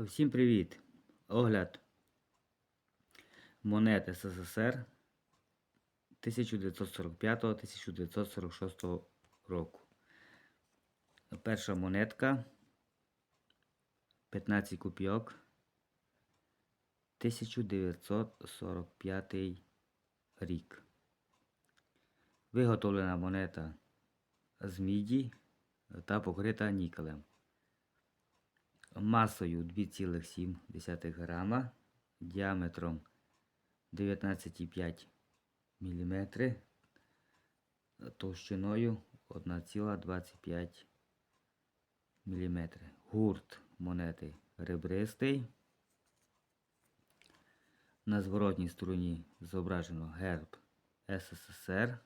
Всім привіт! Огляд монет СССР 1945-1946 року. Перша монетка 15 копійок 1945 рік. Виготовлена монета з міді та покрита нікелем масою 2,7 грама, діаметром 19,5 мм, товщиною 1,25 мм. Гурт монети ребристий. На зворотній стороні зображено герб СССР.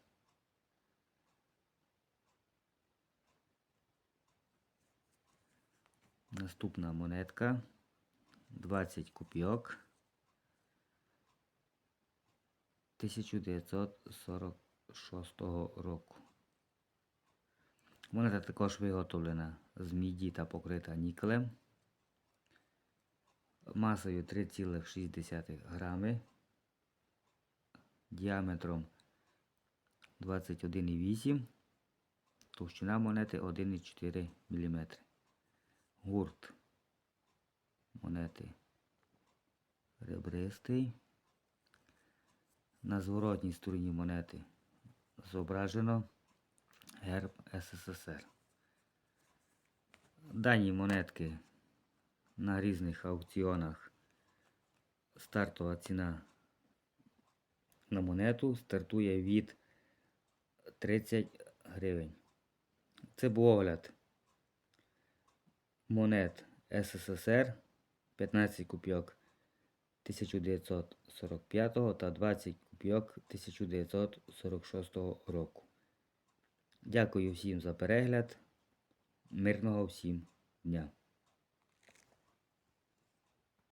Наступна монетка. 20 копійок. 1946 року. Монета також виготовлена з міді та покрита нікелем. Масою 3,6 грами, діаметром 21,8 товщина монети 1,4 мм гурт монети ребристий. На зворотній стороні монети зображено герб СССР. Дані монетки на різних аукціонах стартова ціна на монету стартує від 30 гривень. Це був огляд монет СССР 15 копійок 1945 та 20 копійок 1946 року. Дякую всім за перегляд. Мирного всім дня!